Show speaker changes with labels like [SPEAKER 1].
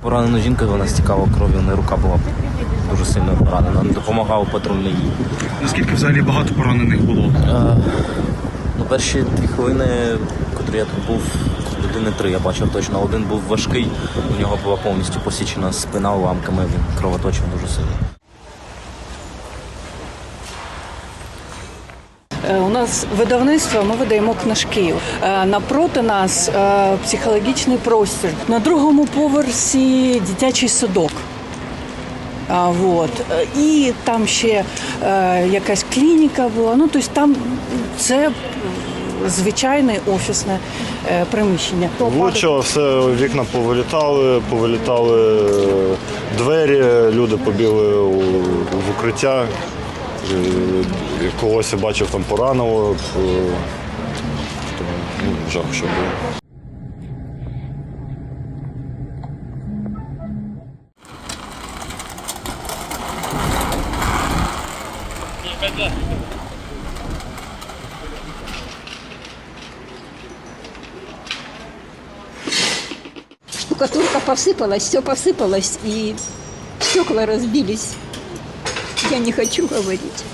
[SPEAKER 1] Поранена жінка, вона стікала кров'ю, не рука була дуже сильно поранена. Допомагав патрульний їй.
[SPEAKER 2] Наскільки взагалі багато поранених було?
[SPEAKER 1] Е, ну, перші дві хвилини, котрі я тут був, людини три, я бачив точно. Один був важкий, у нього була повністю посічена спина уламками, він кровоточив дуже сильно.
[SPEAKER 3] Е, У нас видавництво, ми видаємо книжки. Е, Напроти нас е, психологічний простір. На другому поверсі дитячий садок. Вот. І там ще якась клініка була. Ну, тобто там це звичайне офісне е, приміщення.
[SPEAKER 4] Влучило все, вікна повилітали, повилітали е, двері, люди побігли в укриття. Е, Когось я бачив там поранило. ну, жах, що було.
[SPEAKER 5] Штукатурка посыпалась, все посыпалось, и стекла разбились. Я не хочу говорить.